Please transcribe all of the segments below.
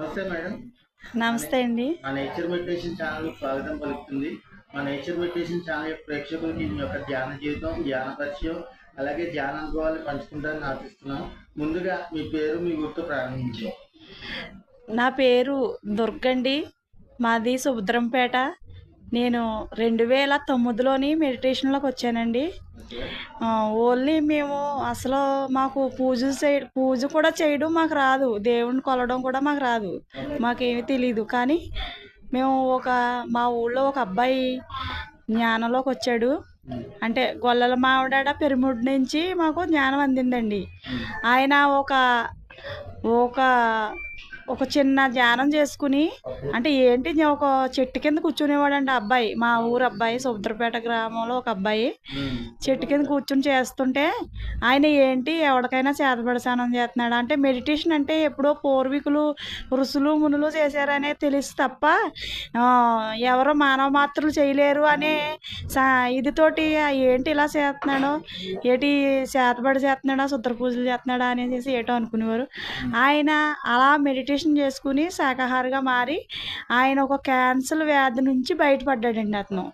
నమస్తే మేడం. నమస్తే అండి. మా నేచర్ మెడిటేషన్ ఛానల్ స్వాగతం పలుకుతుంది. మా నేచర్ మెడిటేషన్ ఛానల్ యొక్క ప్రేక్షకులకి మీ యొక్క ధ్యాన జీవితం ధ్యాన పరిచయం అలాగే ధ్యాన అనుభవాలు పంచుకుంటారని ఆశిస్తున్నాం. ముందుగా మీ పేరు మీ గుర్తు ప్రారంభించాం. నా పేరు దుర్గండి. మాది సుభద్రంపేట. నేను రెండు వేల తొమ్మిదిలోని మెడిటేషన్లోకి వచ్చానండి. ఓన్లీ మేము అసలు మాకు పూజ చే పూజ కూడా చేయడం మాకు రాదు. దేవుణ్ణి కొలవడం కూడా మాకు రాదు. మాకేమీ తెలియదు కానీ మేము ఒక మా ఊళ్ళో ఒక అబ్బాయి జ్ఞానంలోకి వచ్చాడు. అంటే గొల్లల మావిడాడ పెరుముడి నుంచి మాకు జ్ఞానం అందిందండి. ఆయన ఒక ఒక ఒక చిన్న ధ్యానం చేసుకుని అంటే ఏంటి ఒక చెట్టు కింద కూర్చునేవాడండి ఆ అబ్బాయి. మా ఊరు అబ్బాయి సముద్రపేట గ్రామంలో ఒక అబ్బాయి. చెట్టు కింద కూర్చుని చేస్తుంటే ఆయన ఏంటి ఎవరికైనా చేతపడసానం చేస్తున్నాడు? అంటే మెడిటేషన్ అంటే ఎప్పుడో పూర్వీకులు ఋషులు మునులు చేశారనే తెలుసు తప్ప ఎవరో మానవ మాత్రులు చేయలేరు అనే సా ఇదితోటి ఏంటి ఇలా చేస్తున్నాడు ఏటి చేతబడి చేస్తున్నాడా శుద్ర పూజలు చేస్తున్నాడా అనేసి ఏటో అనుకునేవారు. ఆయన అలా మెడిటేషన్ చేసుకుని శాకాహారిగా మారి ఆయన ఒక క్యాన్సర్ వ్యాధి నుంచి బయటపడ్డాడండి అతను.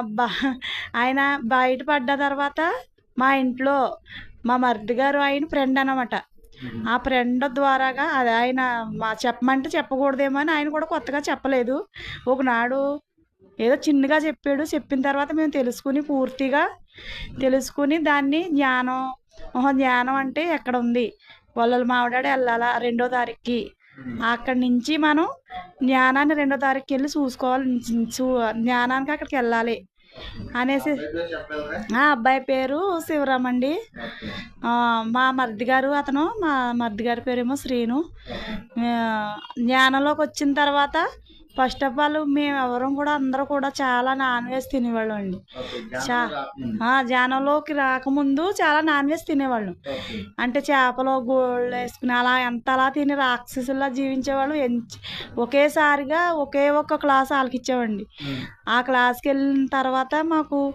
బ- ఆయన బయటపడ్డ తర్వాత మా ఇంట్లో మా మరిది గారు ఆయన ఫ్రెండ్ అనమాట ఆ ఫ్రెండ్ ద్వారాగా అది ఆయన మా చెప్పమంటే చెప్పకూడదేమో అని ఆయన కూడా కొత్తగా చెప్పలేదు. ఒకనాడు ఏదో చిన్నగా చెప్పాడు. చెప్పిన తర్వాత మేము తెలుసుకుని పూర్తిగా తెలుసుకుని దాన్ని జ్ఞానం జ్ఞానం అంటే ఎక్కడ ఉంది? వాళ్ళ మావిడాడు వెళ్ళాలా రెండో తారీఖుకి. అక్కడి నుంచి మనం జ్ఞానాన్ని రెండో తారీఖుకి వెళ్ళి చూసుకోవాలి. చూ జ్ఞానానికి అక్కడికి వెళ్ళాలి. అనేసి ఆ అబ్బాయి పేరు శివరామ్ అండి. మా మరిది గారు అతను మా మరిది గారి పేరేమో శ్రీను. జ్ఞానంలోకి వచ్చిన తర్వాత ఫస్ట్ ఆఫ్ ఆల్ మేము ఎవరం కూడా అందరూ కూడా చాలా నాన్ వెజ్ తినేవాళ్ళం అండి ధ్యానం రాకముందు. చాలా నాన్ వెజ్ తినేవాళ్ళం. అంటే చేపలు గోళ్ళు వేసుకుని అలా ఎంత అలా తిని రాక్షసుల్లా జీవించేవాళ్ళం. ఒకేసారిగా ఒకే ఒక్క క్లాస్ ఉమ్. ఆ క్లాస్కి వెళ్ళిన తర్వాత మాకు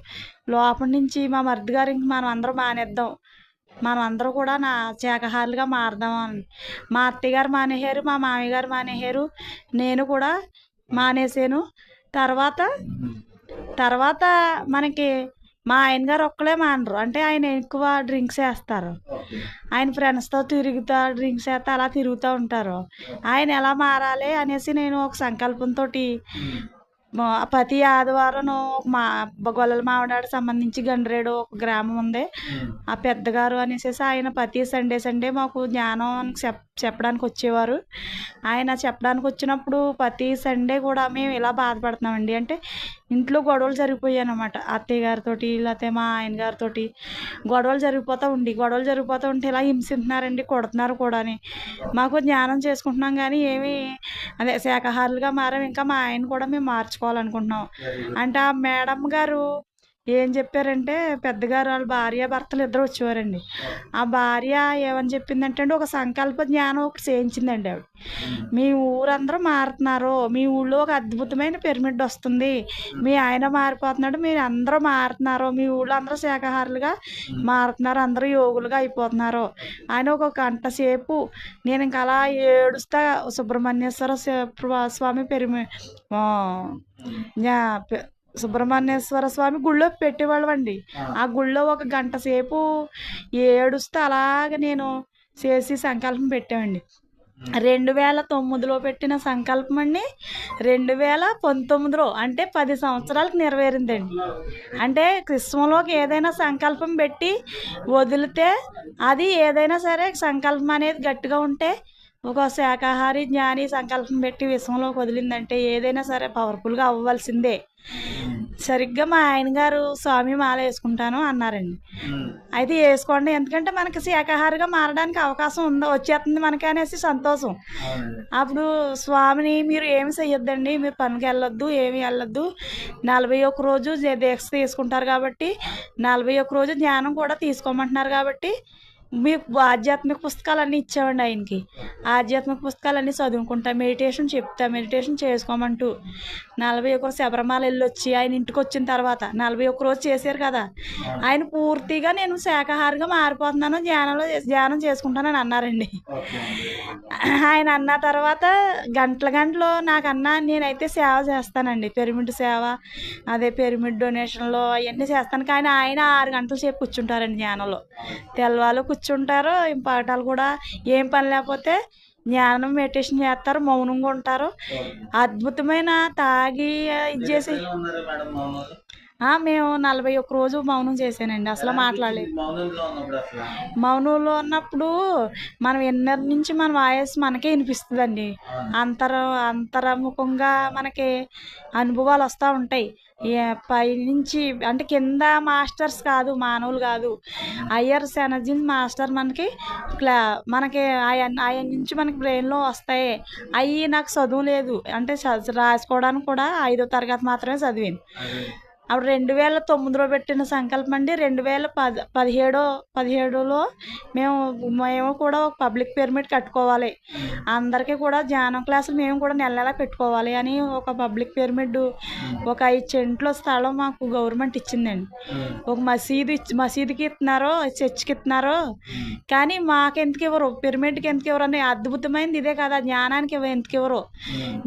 లోపల నుంచి మా మరిది గారు ఇంక మనం అందరం మానేద్దాం. మనం అందరూ కూడా నా శాఖాహారులుగా మారదాం అని. మా అత్తయ్య గారు మానేశారు మా మామయ్య గారు మానేశారు. నేను కూడా మానేసాను తర్వాత తర్వాత మనకి మా ఆయన గారు ఒక్కలే మానరు అంటే ఆయన ఎక్కువ డ్రింక్స్ వేస్తారు ఆయన ఫ్రెండ్స్తో తిరుగుతా డ్రింక్స్ వేస్తా అలా తిరుగుతూ ఉంటారు ఆయన ఎలా మారాలి అనేసి నేను ఒక సంకల్పంతో. ప్రతి ఆదివారం మా గొల్లల మావిడాడు సంబంధించి గండ్రేడు ఒక గ్రామం ఉంది. ఆ పెద్దగారు అనేసి ఆయన ప్రతి సండే సండే మాకు జ్ఞానం చెప్ చెప్పడానికి వచ్చేవారు ఆయన చెప్పడానికి వచ్చినప్పుడు ప్రతి సండే కూడా మేము ఇలా బాధపడుతున్నామండి అంటే ఇంట్లో గొడవలు జరిగిపోయాయి అనమాట అత్తయ్య గారితో లేకపోతే మా ఆయన గారితో గొడవలు జరిగిపోతూ ఉండి గొడవలు జరిగిపోతూ ఉంటే ఇలా హింసిస్తున్నారండి కొడుతున్నారు కూడా అని. మాకు జ్ఞానం చేసుకుంటున్నాం కానీ ఏమి అదే శాఖాహారులుగా మారాం. ఇంకా మా ఆయన కూడా మేము మార్చుకోవాలనుకుంటున్నాం. అంటే ఆ మేడం గారు ఏం చెప్పారంటే పెద్దగారు వాళ్ళ భార్య భర్తలు ఇద్దరు వచ్చేవారండి. ఆ భార్య ఏమని చెప్పిందంటే అండి ఒక సంకల్ప జ్ఞానం ఒకటి చేయించిందండి ఆవిడ. మీ ఊరందరూ మారుతున్నారు మీ ఊళ్ళో ఒక అద్భుతమైన పిరమిడ్ వస్తుంది మీ ఆయన మారిపోతున్నాడు మీరు అందరూ మారుతున్నారు మీ ఊళ్ళో అందరూ శాఖాహారులుగా మారుతున్నారు అందరూ యోగులుగా అయిపోతున్నారు. ఆయన ఒక గంట సేపు నేను ఇంకా అలా ఏడుస్తా సుబ్రహ్మణ్యేశ్వర శివ- స్వామి పెరిమి సుబ్రహ్మణ్యేశ్వర స్వామి గుళ్ళో పెట్టేవాళ్ళం అండి ఆ గుళ్ళో ఒక గంట సేపు ఏడుస్తూ అలాగ నేను చేసి సంకల్పం పెట్టామండి. రెండు వేల తొమ్మిదిలో పెట్టిన సంకల్పం అండి రెండు వేల పంతొమ్మిదిలో అంటే పది సంవత్సరాలకు నెరవేరిందండి. అంటే క్రిస్మలోకి ఏదైనా సంకల్పం పెట్టి వదిలితే అది ఏదైనా సరే సంకల్పం అనేది గట్టిగా ఉంటే ఒక శాకాహారి జ్ఞాని సంకల్పం పెట్టి విశ్వంలోకి వదిలిందంటే ఏదైనా సరే పవర్ఫుల్గా అవ్వవలసిందే. సరిగ్గా మా ఆయన గారు స్వామి మాల వేసుకుంటాను అన్నారండి. అయితే వేసుకోండి ఎందుకంటే మనకి శాకాహారిగా మారడానికి అవకాశం ఉందో వచ్చేస్తుంది మనకి అనేసి సంతోషం. అప్పుడు స్వామిని మీరు ఏమి చెయ్యొద్దండి మీరు పనికి వెళ్ళొద్దు ఏమి వెళ్ళొద్దు. నలభై ఒక్క రోజు దీక్ష తీసుకుంటారు కాబట్టి నలభై ఒక్క రోజు ధ్యానం కూడా తీసుకోమంటున్నారు కాబట్టి మీకు ఆధ్యాత్మిక పుస్తకాలన్నీ ఇచ్చామండి ఆయనకి. ఆధ్యాత్మిక పుస్తకాలన్నీ చదువుకుంటా మెడిటేషన్ చెప్తా మెడిటేషన్ చేసుకోమంటూ. నలభై ఒక శబరిమల వెళ్ళి వచ్చి ఆయన ఇంటికి వచ్చిన తర్వాత నలభై ఒక్క రోజు చేశారు కదా. ఆయన పూర్తిగా నేను శాకాహారిగా మారిపోతున్నాను ధ్యానంలో ధ్యానం చేసుకుంటానని అన్నారండి. ఆయన అన్న తర్వాత గంటల గంటలు నాకు నేనైతే సేవ చేస్తానండి. పిరమిడ్ సేవ అదే పిరమిడ్ డొనేషన్లో అవన్నీ చేస్తాను. కానీ ఆయన ఆరు గంటలు సేపు కూర్చుంటారండి ధ్యానంలో. తెల్లవాళ్ళు కూర్చుంటారు పాఠాలు కూడా ఏం పని లేకపోతే ధ్యానం మెడిటేషన్ చేస్తారు మౌనంగా ఉంటారు. అద్భుతమైన తాగి ఇది చేసి మేము నలభై ఒక్క రోజు మౌనం చేశానండి. అసలు మాట్లాడలేదు. మౌనంలో ఉన్నప్పుడు అసలు? మౌనంలో ఉన్నప్పుడు మనం ఇన్నర్ నుంచి మన వాయిస్ మనకే వినిపిస్తుందండి. అంతర అంతర్ముఖంగా మనకి అనుభవాలు వస్తూ ఉంటాయి. పై పైనుంచి అంటే కింద మాస్టర్స్ కాదు మానవులు కాదు. అయ్యర్స్ ఎనర్జీ మాస్టర్ మనకి క్లా మనకి ఆయన ఆయన నుంచి మనకి బ్రెయిన్లో వస్తాయి. అవి నాకు చదువు లేదు. అంటే చ- రాసుకోవడానికి కూడా ఐదో తరగతి మాత్రమే చదివాను అప్పుడు రెండు వేల తొమ్మిదిలో పెట్టిన సంకల్పం అండి. రెండు వేల పద పదిహేడో పదిహేడులో మేము మేము కూడా ఒక పబ్లిక్ పిరమిడ్ కట్టుకోవాలి. అందరికీ కూడా ధ్యానం క్లాసులు మేము కూడా నెల నెలా పెట్టుకోవాలి అని ఒక పబ్లిక్ పిరమిడ్ ఒక ఐదు సెంట్ల స్థలం మాకు గవర్నమెంట్ ఇచ్చిందండి. ఒక మసీదు ఇచ్చి మసీదుకి ఇస్తున్నారు చర్చికి ఇస్తున్నారు. కానీ మాకెందుకు ఇవ్వరు పిరమిడ్కి ఎందుకు ఇవ్వరు అని అద్భుతమైనది ఇదే కదా జ్ఞానానికి ఇవ్వ- ఎందుకు ఇవ్వరు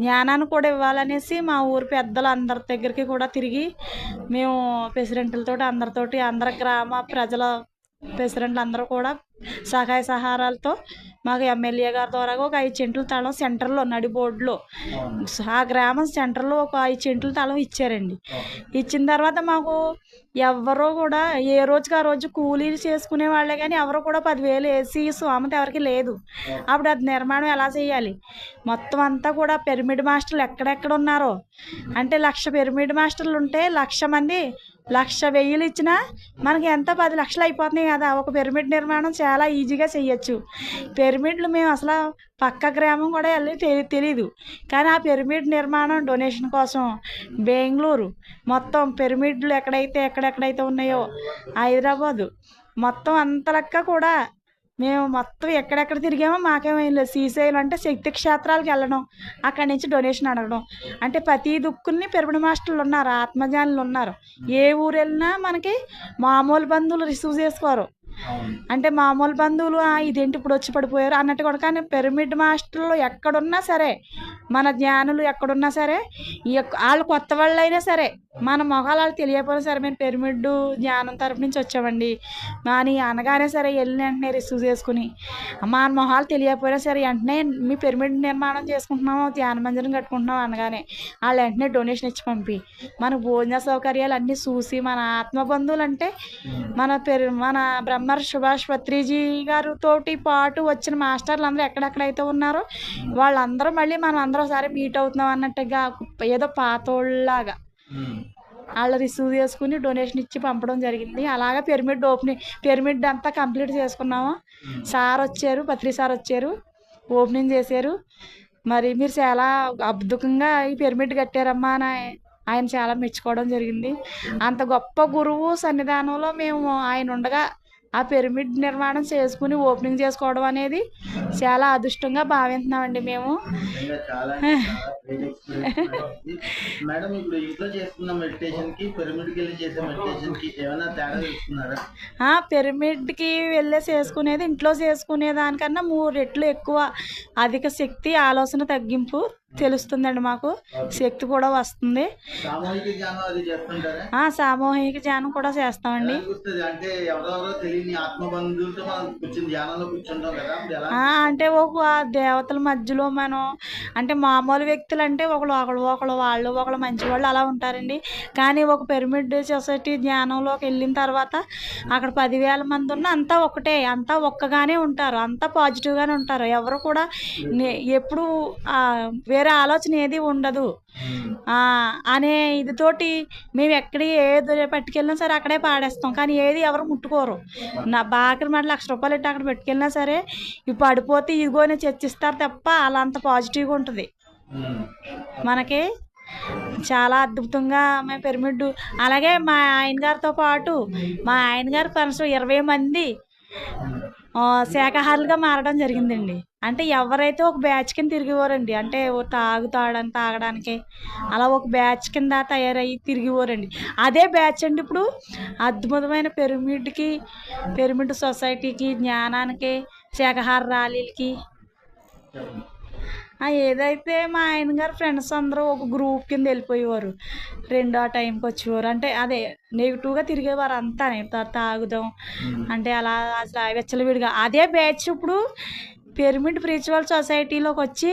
జ్ఞానాన్ని కూడా ఇవ్వాలనేసి మా ఊరు పెద్దలు అందరి దగ్గరికి కూడా తిరిగి మేము ప్రెసిడెంట్లతో అందరితోటి అందరి గ్రామ ప్రజల ప్రెసిడెంట్లు అందరూ కూడా సహాయ సహారాలతో మాకు ఎమ్మెల్యే గారి ద్వారా ఒక ఐదు చెంట్ల తళం సెంటర్లో నడి బోర్డులో. ఆ గ్రామం సెంటర్లో ఒక ఐదు చెంట్ల తళం ఇచ్చారండి. ఇచ్చిన తర్వాత మాకు ఎవరో కూడా ఏ రోజుకి ఆ రోజు కూలీలు చేసుకునే వాళ్ళే కానీ ఎవరు కూడా పదివేలు వేసి స్వామత ఎవరికి లేదు. అప్పుడు అది నిర్మాణం ఎలా చేయాలి? మొత్తం అంతా కూడా పిరమిడ్ మాస్టర్లు ఎక్కడెక్కడ ఉన్నారో? అంటే లక్ష పిరమిడ్ మాస్టర్లు ఉంటే లక్ష మంది లక్ష వెయ్యిలు ఇచ్చినా మనకి ఎంత పది లక్షలు అయిపోతున్నాయి కదా? ఒక పిరమిడ్ నిర్మాణం చాలా ఈజీగా చేయొచ్చు పిరమిడ్లు మేము అసలు పక్క గ్రామం కూడా వెళ్ళి తెలి- తెలీదు. కానీ ఆ పిరమిడ్ నిర్మాణం డొనేషన్ కోసం బెంగళూరు మొత్తం పిరమిడ్లు ఎక్కడైతే ఎక్కడెక్కడైతే ఉన్నాయో హైదరాబాదు మొత్తం అంత లెక్క కూడా మేము మొత్తం ఎక్కడెక్కడ తిరిగామో మాకేమీ లేదు. శ్రీశైలం అంటే శక్తి క్షేత్రాలకు వెళ్ళడం అక్కడి నుంచి డొనేషన్ అడగడం. అంటే ప్రతి దుక్కుల్ని పిరమిడ్ మాస్టర్లు ఉన్నారు ఆత్మజానులు ఉన్నారు. ఏ ఊరు వెళ్ళినా మనకి మామూలు బంధువులు రిసీవ్ చేసుకోరు. అంటే మామూలు బంధువులు "ఆ, ఇదేంటి ఇప్పుడు వచ్చి పడిపోయారు? అన్నట్టు కూడా. కానీ పిరమిడ్ మాస్టర్లు ఎక్కడున్నా సరే మన జ్ఞానులు ఎక్కడున్నా సరే వాళ్ళు కొత్త వాళ్ళు అయినా సరే మన మొహాలు వాళ్ళు తెలియకపోయినా సరే మేము పిరమిడ్ జ్ఞానం తరపు నుంచి వచ్చామండి. అని అనగానే సరే వెళ్ళి వెంటనే రిసీవ్ చేసుకుని మా మొహాలు తెలియకపోయినా సరే వెంటనే మీ పిరమిడ్ నిర్మాణం చేసుకుంటున్నాము ధ్యాన మందిరం కట్టుకుంటున్నాం అనగానే వాళ్ళు వెంటనే డొనేషన్ ఇచ్చి పంపి. మన భోజన సౌకర్యాలు అన్నీ చూసి మన ఆత్మ బంధువులు అంటే మన పేరు మన బ్రహ్మర్ సుభాష్ పత్రిజీ గారు తోటి పాటు వచ్చిన మాస్టర్లు అందరూ ఎక్కడెక్కడైతే ఉన్నారో వాళ్ళందరూ మళ్ళీ మనం అందరూ ఒకసారి మీట్ అవుతున్నాం అన్నట్టుగా ఏదో పాతోళ్ళలాగా. వాళ్ళు రిసీవ్ చేసుకుని డొనేషన్ ఇచ్చి పంపడం జరిగింది. అలాగా పిరమిడ్ ఓపెనింగ్ పిరమిడ్ అంతా కంప్లీట్ చేసుకున్నాము. సార్ వచ్చారు పత్రి సార్ వచ్చారు ఓపెనింగ్ చేశారు. మరి మీరు చాలా అద్భుతంగా ఈ పిరమిడ్ కట్టారమ్మా అని ఆయన చాలా మెచ్చుకోవడం జరిగింది. అంత గొప్ప గురువు సన్నిధానంలో మేము ఆయన ఉండగా ఆ పిరమిడ్ నిర్మాణం చేసుకుని ఓపెనింగ్ చేసుకోవడం అనేది చాలా అదృష్టంగా భావిస్తున్నామండి మేము. నిజంగా చాలా చాలా great experience మేడం ఇది. మేడం ఇప్పుడు ఇంట్లో చేసుకున్న మెడిటేషన్కి పిరమిడ్కి వెళ్ళి చేసే మెడిటేషన్కి ఏమైనా తేడా చూస్తున్నారా? ఆ పిరమిడ్కి వెళ్ళేసి చేసుకునేది ఇంట్లో చేసుకునే దానికన్నా మూడు రెట్లు ఎక్కువ అధిక శక్తి ఆలోచన తగ్గింపు. తెలుస్తుందండి మాకు. శక్తి కూడా వస్తుంది. సామూహిక ధ్యానం కూడా చేస్తామండి. అంటే ఒక దేవతల మధ్యలో మనం అంటే మామూలు వ్యక్తులు అంటే ఒకళ్ళు ఒకళ్ళు ఒకళ్ళు వాళ్ళు ఒకళ్ళు మంచి వాళ్ళు అలా ఉంటారండి. కానీ ఒక పిరమిడ్ సొసైటీ ధ్యానంలోకి వెళ్ళిన తర్వాత అక్కడ పదివేల మంది ఉన్న అంతా ఒకటే అంతా ఒక్కగానే ఉంటారు అంతా పాజిటివ్గానే ఉంటారు. ఎవరు కూడా నే- ఎప్పుడు ఆ, వేరే ఆలోచన ఏది ఉండదు. అనే ఇదితోటి మేము ఎక్కడ ఏది పట్టుకెళ్ళినా సరే అక్కడే పాడేస్తాం. కానీ ఏది ఎవరు ముట్టుకోరు. నా బాకరి మాట లక్ష రూపాయలు ఇట్టి అక్కడ పెట్టుకెళ్ళినా సరే ఇవి పడిపోతే ఇదిగోనే చర్చిస్తారు తప్ప అలా అంత పాజిటివ్గా ఉంటుంది. మనకి చాలా అద్భుతంగా మేము పిరమిడ్ అలాగే మా ఆయన గారితో పాటు మా ఆయన గారి కనీసం ఇరవై మంది ఆ, శాకాహారులుగా మారడం జరిగిందండి. అంటే ఎవరైతే ఒక బ్యాచ్ కింద తిరిగిపోరండి అంటే ఓ తాగుతాడని తాగడానికి అలా ఒక బ్యాచ్ కింద తయారయ్యి తిరిగిపోరండి అదే బ్యాచ్ అండి ఇప్పుడు అద్భుతమైన పిరమిడ్కి పిరమిడ్ సొసైటీకి జ్ఞానానికి శాకాహార ర్యాలీలకి. ఏదైతే మా ఆయన గారు ఫ్రెండ్స్ అందరూ ఒక గ్రూప్ కింద వెళ్ళిపోయేవారు. రెండో టైంకి వచ్చేవారు. అంటే అదే నెగిటివ్గా తిరిగేవారు అంతా తాగుదాం. అంటే అలా అసలు విచ్చలవిడిగా. అదే బ్యాచ్ ఇప్పుడు పిరమిడ్ స్పిరిచువల్ సొసైటీలోకి వచ్చి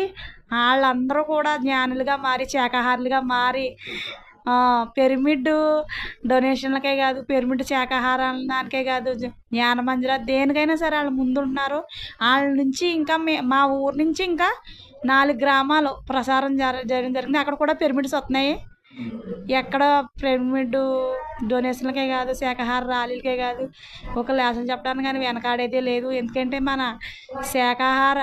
వాళ్ళందరూ కూడా జ్ఞానులుగా మారి శాకాహారులుగా మారి ఆ, పిరమిడ్ డొనేషన్లకే కాదు పిరమిడ్ శాకాహారానికే కాదు జ్ఞానమంజర దేనికైనా సరే వాళ్ళు ముందుంటున్నారు. వాళ్ళ నుంచి ఇంకా మే మా ఊరు నుంచి ఇంకా నాలుగు గ్రామాలు ప్రసారం జర జరిగిన జరిగింది. అక్కడ కూడా పిరమిడ్స్ వస్తున్నాయి. ఎక్కడ పిరమిడ్ డొనేషన్లకే కాదు శాకాహార ర్యాలీలకే కాదు ఒక లేసం చెప్పడానికి కానీ వెనకాడైతే లేదు. ఎందుకంటే మన శాకాహార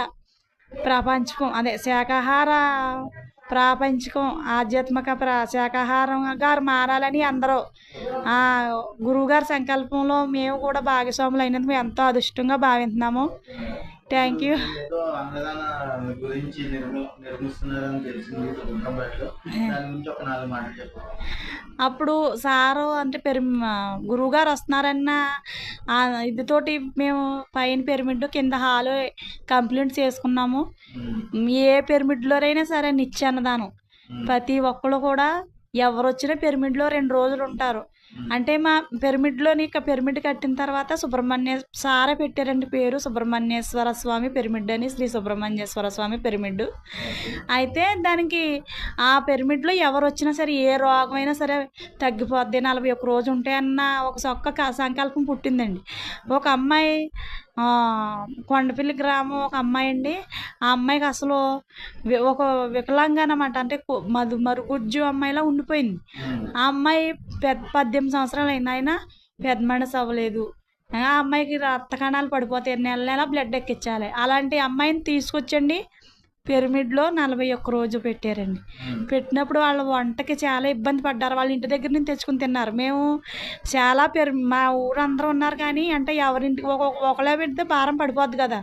ప్రపంచకం అదే శాకాహార ప్రాపంచికం ఆధ్యాత్మిక ప్ర గారు మారాలని అందరూ. ఆ గురువుగారి సంకల్పంలో మేము కూడా భాగస్వాములు అయినందుకు ఎంతో అదృష్టంగా భావిస్తున్నాము థ్యాంక్ యూ. ఏదో అన్నదాన గురించి నిర్మి నిర్మిస్తున్నారని తెలిసింది దుర్గంపేటలో దాని గురించి ఒక నాలుగు మాటలు చెప్పండి అప్పుడు సారు అంటే పెరి గురువుగారు వస్తున్నారన్న ఆ ఇదితోటి మేము పైన పిరమిడ్ కింద హాలు కంప్లైంట్ చేసుకున్నాము. ఏ పిరమిడ్లోనైనా సరే నిత్య అన్నదానం ఉమ్. ప్రతి ఒక్కళ్ళు కూడా ఎవరు వచ్చినా పిరమిడ్లో రెండు రోజులు ఉంటారు. అంటే మా పిరమిడ్లోని ఇక పిరమిడ్ కట్టిన తర్వాత సుబ్రహ్మణ్య సార పెట్టారండి పేరు సుబ్రహ్మణ్యేశ్వర స్వామి పిరమిడ్ అని శ్రీ సుబ్రహ్మణ్యేశ్వర స్వామి పిరమిడ్. అయితే దానికి ఆ పిరమిడ్లో ఎవరు వచ్చినా సరే ఏ రోగమైనా సరే తగ్గిపోద్ది. నలభై ఒక్క రోజు ఉంటే అన్న ఒక సొక్క సంకల్పం పుట్టిందండి. ఒక అమ్మాయి కొండపల్లి గ్రామం ఒక అమ్మాయి అండి. ఆ అమ్మాయికి అసలు ఒక వికలాంగా అనమాట అంటే మధు మరుగుజ్జు అమ్మాయిలా ఉండిపోయింది. ఆ అమ్మాయి పెద్ద పద్దెనిమిది సంవత్సరాలు అయినా అయినా పెద్ద మనసు అవ్వలేదు ఆ అమ్మాయికి రక్త కణాలు పడిపోతాయి. నెల నెల బ్లడ్ ఎక్కించాలి. అలాంటి అమ్మాయిని తీసుకొచ్చండి. పిరమిడ్లో నలభై ఒక్క రోజు పెట్టారండి. పెట్టినప్పుడు వాళ్ళ వంటకి చాలా ఇబ్బంది పడ్డారు. వాళ్ళ ఇంటి దగ్గర నుంచి తెచ్చుకుని తిన్నారు. మేము చాలా పేరు మా ఊరు అందరూ ఉన్నారు కానీ అంటే ఎవరింటికి ఒక ఒకళ్ళే పెడితే భారం పడిపోద్ది కదా.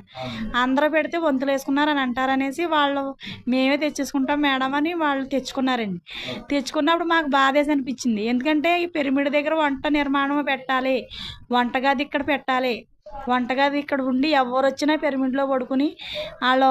అందరూ పెడితే వంతులు వేసుకున్నారని అంటారనేసి వాళ్ళు మేమే తెచ్చేసుకుంటాం మేడం అని వాళ్ళు తెచ్చుకున్నారండి. తెచ్చుకున్నప్పుడు మాకు బాధేసి అనిపించింది. ఎందుకంటే ఈ పిరమిడ్ దగ్గర వంట నిర్మాణం పెట్టాలి. వంటగది ఇక్కడ పెట్టాలి. వంటగది ఇక్కడ ఉండి ఎవరు వచ్చినా పిరమిడ్లో పడుకుని వాళ్ళు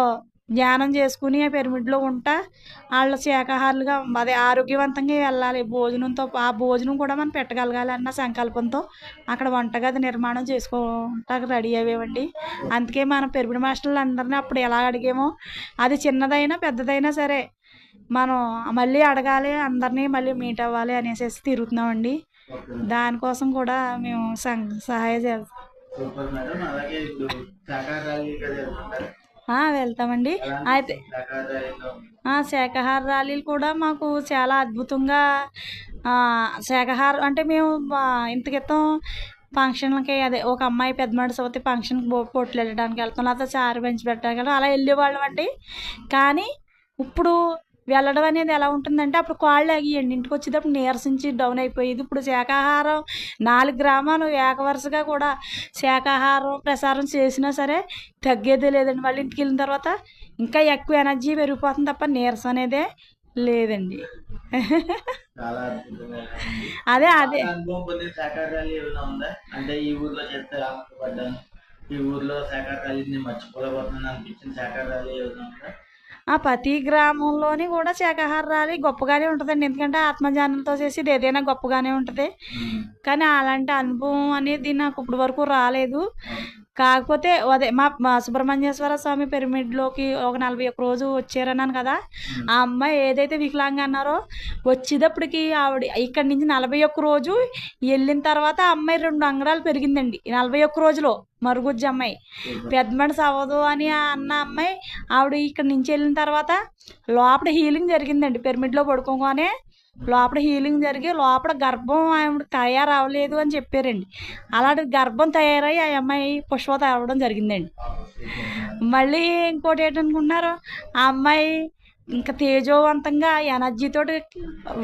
ధ్యానం చేసుకుని ఆ పిరమిడ్లో ఉంటా. వాళ్ళు శాకాహారులుగా అదే ఆరోగ్యవంతంగా వెళ్ళాలి. భోజనంతో ఆ భోజనం కూడా మనం పెట్టగలగాలి అన్న సంకల్పంతో అక్కడ వంటగది నిర్మాణం చేసుకోవటానికి రెడీ అయ్యేవండి. అందుకే మన పిరమిడ్ మాస్టర్లు అందరినీ అప్పుడు ఎలా అడిగామో అది చిన్నదైనా పెద్దదైనా సరే మనం మళ్ళీ అడగాలి అందరినీ మళ్ళీ మీట్ అవ్వాలి అనేసి తిరుగుతున్నామండి. దానికోసం కూడా మేము సం- సహాయ చేస్తాం. వెళ్తామండి. అయితే శాఖాహార శాకాహార ర్యాలీలు కూడా మాకు చాలా అద్భుతంగా ఆ, అంటే మేము ఇంత క్రితం ఫంక్షన్లకి అదే ఒక అమ్మాయి పెద్ద మనిషి ఫంక్షన్కి పొట్లు వెళ్ళడానికి వెళ్తాం లేకపోతే చారు పెంచి పెట్టడానికి వెళ్తాం. అలా వెళ్ళేవాళ్ళం అండి. కానీ ఇప్పుడు వెళ్ళడం అనేది ఎలా ఉంటుందంటే అప్పుడు కాళ్ళు ఆగియండి. ఇంటికి వచ్చేటప్పుడు నీరసించి డౌన్ అయిపోయేది. ఇప్పుడు శాకాహారం నాలుగు గ్రామాలు ఏకవరుసగా కూడా శాకాహారం ప్రసారం చేసినా సరే తగ్గేదే లేదండి. మళ్ళీ ఇంటికి వెళ్ళిన తర్వాత ఇంకా ఎక్కువ ఎనర్జీ పెరిగిపోతుంది తప్ప నీరసం అనేదే లేదండి. అదే అదే. అంటే ఈ ఊర్లో చేస్తే ఆనందపడ్డాను. ఈ ఊర్లో శాకాహారాలు మర్చిపోలేకపోతున్నాను అనిపించిన ఏమైనా ఉందా? ఆ ప్రతి గ్రామంలోని కూడా శాకాహార ర్యాలీ గొప్పగానే ఉంటుందండి. ఎందుకంటే ఆత్మజ్ఞానంతో చేసేది ఏదైనా గొప్పగానే ఉంటుంది. కానీ అలాంటి అనుభవం అనేది నాకు ఇప్పటి వరకు రాలేదు. కాకపోతే అదే మా సుబ్రహ్మణ్యేశ్వర స్వామి పిరమిడ్లోకి ఒక నలభై ఒక్క రోజు వచ్చారన్నాను కదా ఆ అమ్మాయి ఏదైతే వికలాంగ అన్నారో వచ్చేటప్పటికి ఆవిడ ఇక్కడి నుంచి నలభై ఒక్క రోజు వెళ్ళిన తర్వాత ఆ అమ్మాయి రెండు అంగడాలు పెరిగిందండి. నలభై ఒక్క రోజులో మరుగుజ్జు అమ్మాయి. పెద్ద మనిషి అవ్వదు అని ఆ అన్న అమ్మాయి ఆవిడ ఇక్కడ నుంచి వెళ్ళిన తర్వాత లోపల హీలింగ్ జరిగిందండి. పిరమిడ్లో పడుకోగానే లోపల హీలింగ్ జరిగి లోపల గర్భం ఆవిడ తయారవ్వలేదు అని చెప్పారండి. అలాంటి గర్భం తయారై ఆ అమ్మాయి పుష్పత అవ్వడం జరిగిందండి. మళ్ళీ ఇంకోటి ఏంటనుకున్నారు ఆ అమ్మాయి ఇంకా తేజోవంతంగా ఎనర్జీతోటి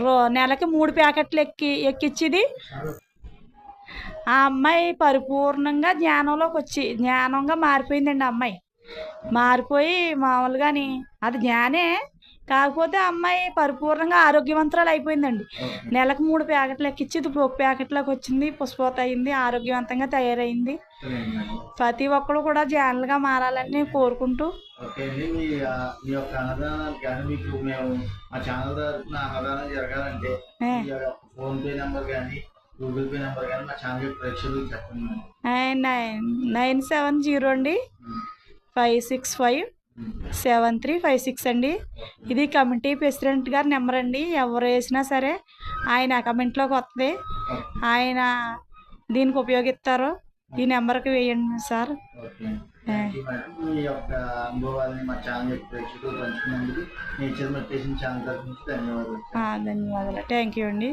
రో- నెలకి మూడు ప్యాకెట్లు ఎక్కి ఎక్కిచ్చేది. ఆ అమ్మాయి పరిపూర్ణంగా జ్ఞానంలోకి వచ్చి జ్ఞానంగా మారిపోయిందండి ఆ అమ్మాయి. మారిపోయి మామూలుగాని అది జ్ఞానే కాకపోతే అమ్మాయి పరిపూర్ణంగా ఆరోగ్యవంతురాలు అయిపోయిందండి. నెలకు మూడు ప్యాకెట్లు ఎక్కించి ఇది ఒక ప్యాకెట్లోకి వచ్చింది పుష్పవత అయింది ఆరోగ్యవంతంగా తయారైంది. ప్రతి ఒక్కరు కూడా జ్ఞానులుగా మారాలని నేను కోరుకుంటూ. ఓకే అండి. మీ ఆ, మీ యొక్క అన్నదానానికి కానీ మీకు మేము మా ఛానల్ తరఫున అన్నదానం జరగాలంటే ఏ, మీ యొక్క ఫోన్ పే నెంబర్ కానీ గూగుల్ పే నెంబర్ కానీ మా ఛానల్ యొక్క ప్రేక్షకులకు చెప్పండి madam. Nine nine seven zero అండి. Five six five. Seven three five six అండి. ఇది కమిటీ ప్రెసిడెంట్ గారి నెంబర్ అండి. ఎవరు వేసినా సరే ఆయన కమెంట్లోకి వస్తుంది ఆయన దీనికి ఉపయోగిస్తారు ఈ నెంబర్కి వేయండి సార్. ధన్యవాదాలు. థ్యాంక్ యూ అండి.